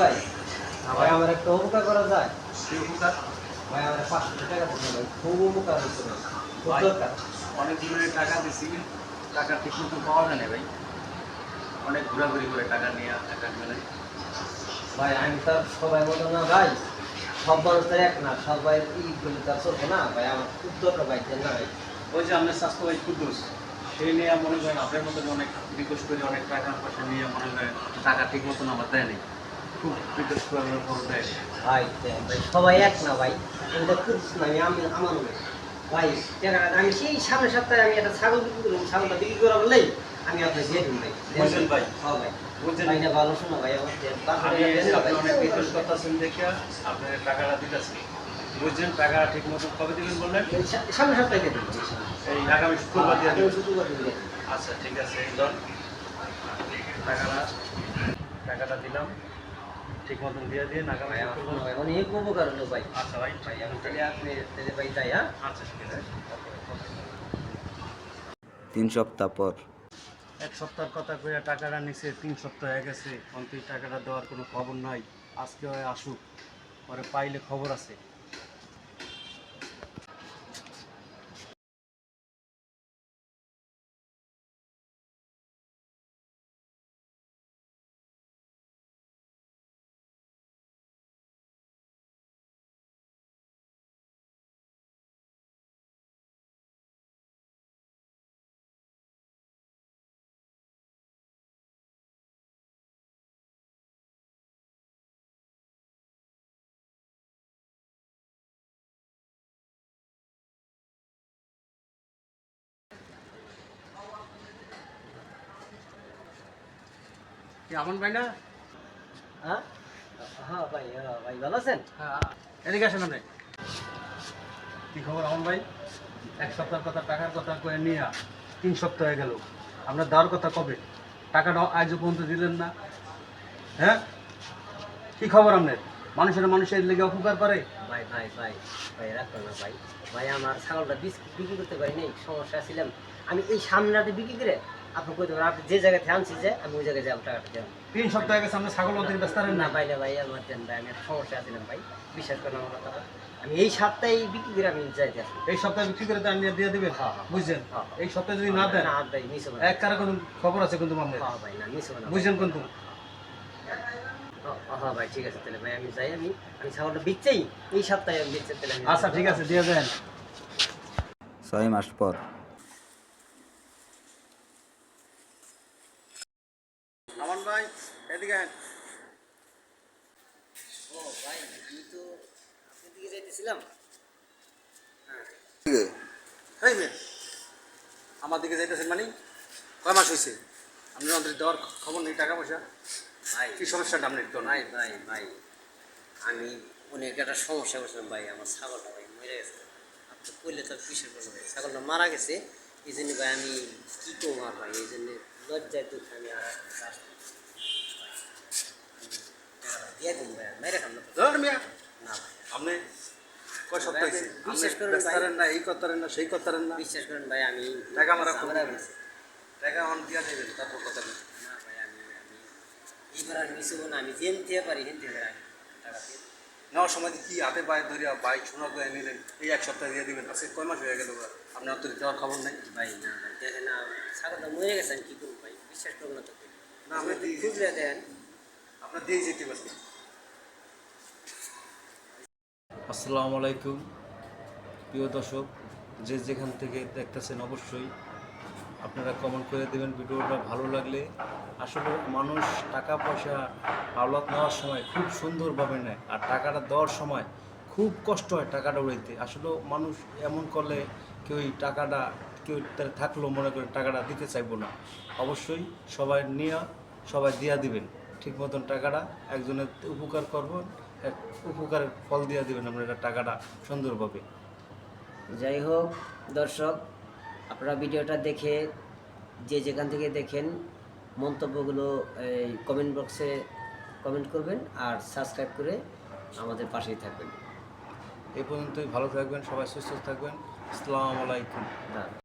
ভাই? ভাই আমার একটা উপকার করা যায়। কি উপকার? ভাই আমার পাঁচশো টাকা দিতে ভাই খুব উপকার হচ্ছে ভাই। খুব দরকার। অনেক দিনের টাকা দিছি টাকা ঠিক মতো পাওয়া যায় না ভাই। অনেক ঘোরাঘুরি করে টাকা নিয়ে টাকা মেলে ভাই আমি তো সবাই মতো না ভাই। সব মানুষ এক না সবাই ই করলে তার চলবে না। ভাই আমার খুব দরকার ভাই দেন না ভাই। ওই যে আপনার স্বাস্থ্য ভাই কুদ্দুস সেই নিয়ে মনে করেন আপনার মতন অনেক রিকোয়েস্ট করে অনেক টাকা পয়সা নিয়ে মনে করেন টাকা ঠিক মতন আমার দেয়নি খুব করার ভাই ভাই সবাই এক না ভাই। আমি তো না আমি আমি আমার মনে ভাই টাকাটা আমি সেই সামনের সপ্তাহে আমি একটা ছাগল বিক্রি করলাম ছাগলটা বিক্রি করা বললেই আমি আপনার দিয়ে দিন ভাই। বুঝলেন ভাই? হ্যাঁ ভাই। বুঝলেন? ভাই না ভালো শোনো ভাই আমার আপনি অনেক করতেছেন দেখে আপনার টাকাটা দিতেছি। বুঝছেন টাকা ঠিক মতো কবে দিবেন বললেন? এই সামনের সপ্তাহে দিয়ে এই আগামী শুক্রবার দিয়ে দেবেন শুক্রবার দিয়ে আচ্ছা ঠিক আছে এই ধর। টাকাটা টাকাটা দিলাম। ঠিক মতন দিয়ে দিয়ে আগামী ভাই আমার ভাই অনেক উপকার হলো ভাই। আচ্ছা ভাই। ভাই আমি তাহলে আপনি তাহলে ভাই যাই হ্যাঁ? আচ্ছা ঠিক আছে। তিন সপ্তাহ পর। এক সপ্তাহের কথা কইয়া টাকাটা নিছে তিন সপ্তাহ হয়ে গেছে। অন্ত এই টাকাটা দেওয়ার কোনো খবর নাই। আজকে হয় আসুক পরে পাইলে খবর আছে। কি ভাই না? হ্যাঁ? হ্যাঁ ভাই হ্যাঁ ভাই ভালো আছেন? হ্যাঁ। এদিকে আসেন আপনি। কি খবর আমন ভাই? এক সপ্তাহের কথা টাকার কথা কয়ে নিয়ে তিন সপ্তাহ হয়ে গেল। আপনার দেওয়ার কথা কবে? টাকাটা আজও পর্যন্ত দিলেন না। হ্যাঁ? কি খবর আপনার? মানুষের মানুষের লেগে অপকার করে? ভাই ভাই ভাই ভাই রাখো না ভাই। ভাই আমার ছাগলটা বিক্রি করতে পারি নাই সমস্যা ছিলাম। আমি এই সামনাতে বিক্রি করে আপনি কই দেবেন? আপনি যে জায়গায় আনছি যে আমি ওই জায়গায় যাব টাকাটা দেবেন তিন সপ্তাহ আগে সামনে ছাগল অন্তিম ব্যস্ত না? ভাই না ভাই আমার দেন ভাই আমি সমস্যা ছিলাম ভাই। বিশ্বাস করেন আমার কথা। আমি এই সপ্তাহে বিক্রি করে আমি যাইতে আসি। এই সপ্তাহে বিক্রি করে দেন দিয়ে দিবেন? হ্যাঁ, হ্যাঁ। বুঝছেন? হ্যাঁ। এই সপ্তাহে যদি না দেন না ভাই মিস হবে এক কারা কোনো খবর আছে কিন্তু আপনার হ্যাঁ ভাই না মিস হবে না। বুঝছেন কিন্তু? হ্যাঁ, হ্যাঁ ভাই ঠিক আছে তাহলে ভাই আমি যাই আমি আমি ছাগলটা বিকছেই এই সপ্তাহে আমি বিকছে তাহলে আচ্ছা ঠিক আছে দিয়ে দেন। ছয় মাস পর আমান ভাই আয়। ও ভাই আমি তো আপনার দিকে যাইতেছিলাম? মেয়ে আমার দিকে যাইতেছেন মানে? কয় মাস হয়েছে আপনি অন্তর দেওয়ার খবর নেই টাকা পয়সা? ভাই। কি সমস্যাটা আপনি একটু নাই ভাই ভাই আমি অনেক একটা সমস্যা করছিলাম ভাই। আমার ছাগলটা ভাই মরে গেছে। আপনি কইলে তো কিসের করব ভাই? ছাগলটা মারা গেছে। এই জন্য ভাই আমি কী করব ভাই? এই জন্য লজ্জায় দুঃখ আমি আর দিয়ে দিন ভাই মেরে খাম না তো। ধর মিয়া না ভাই আপনি কয় সপ্তাহ হয়েছে? বিশ্বাস করেন ব্যস্ত ভাই। করেন না এই করতেন না সেই করতেন না। বিশ্বাস করেন ভাই আমি টাকা মারা টাকা দিয়া দেবেন তারপর কথা না ভাই আমি আমি এইবার আর মিশবো না আমি যেন থেকে পারি হেন থেকে আমি টাকা নেওয়ার সময় কি হাতে পায়ে ধরিয়া বাইক শোনা করে নিলেন? এই এক সপ্তাহ দিয়ে দিবেন আজকে কয় মাস হয়ে গেল আপনার অন্তর দেওয়ার খবর নেই? ভাই না ভাই দেখেন না ছাগলটা মরে গেছে আমি কী করব ভাই? বিশ্বাস করব না তো না, আমি দিয়ে- খুঁজলে দেন। আপনার দিয়ে যেতে পারছি। আসসালামু আলাইকুম। প্রিয় দর্শক, যে যেখান থেকে দেখতেছেন অবশ্যই আপনারা কমেন্ট করে দেবেন ভিডিওটা ভালো লাগলে। আসলে মানুষ টাকা পয়সা আওলাদ নেওয়ার সময় খুব সুন্দরভাবে নেয় আর টাকাটা দেওয়ার সময় খুব কষ্ট হয় টাকাটা উড়াইতে। আসলে মানুষ এমন করলে কেউ টাকাটা, কেউ তার থাকলেও মনে করে টাকাটা দিতে চাইব না। অবশ্যই সবাই নিয়ে, সবাই দিয়া দিবেন। ঠিক মতন টাকাটা একজনের উপকার করবেন উপকারের ফল দিয়া দিবেন আপনারা টাকাটা সুন্দরভাবে। যাই হোক দর্শক আপনারা ভিডিওটা দেখে যে যেখান থেকে দেখেন মন্তব্যগুলো এই কমেন্ট বক্সে কমেন্ট করবেন আর সাবস্ক্রাইব করে আমাদের পাশেই থাকবেন। এই পর্যন্তই ভালো থাকবেন সবাই সুস্থ থাকবেন। আসসালামু আলাইকুম।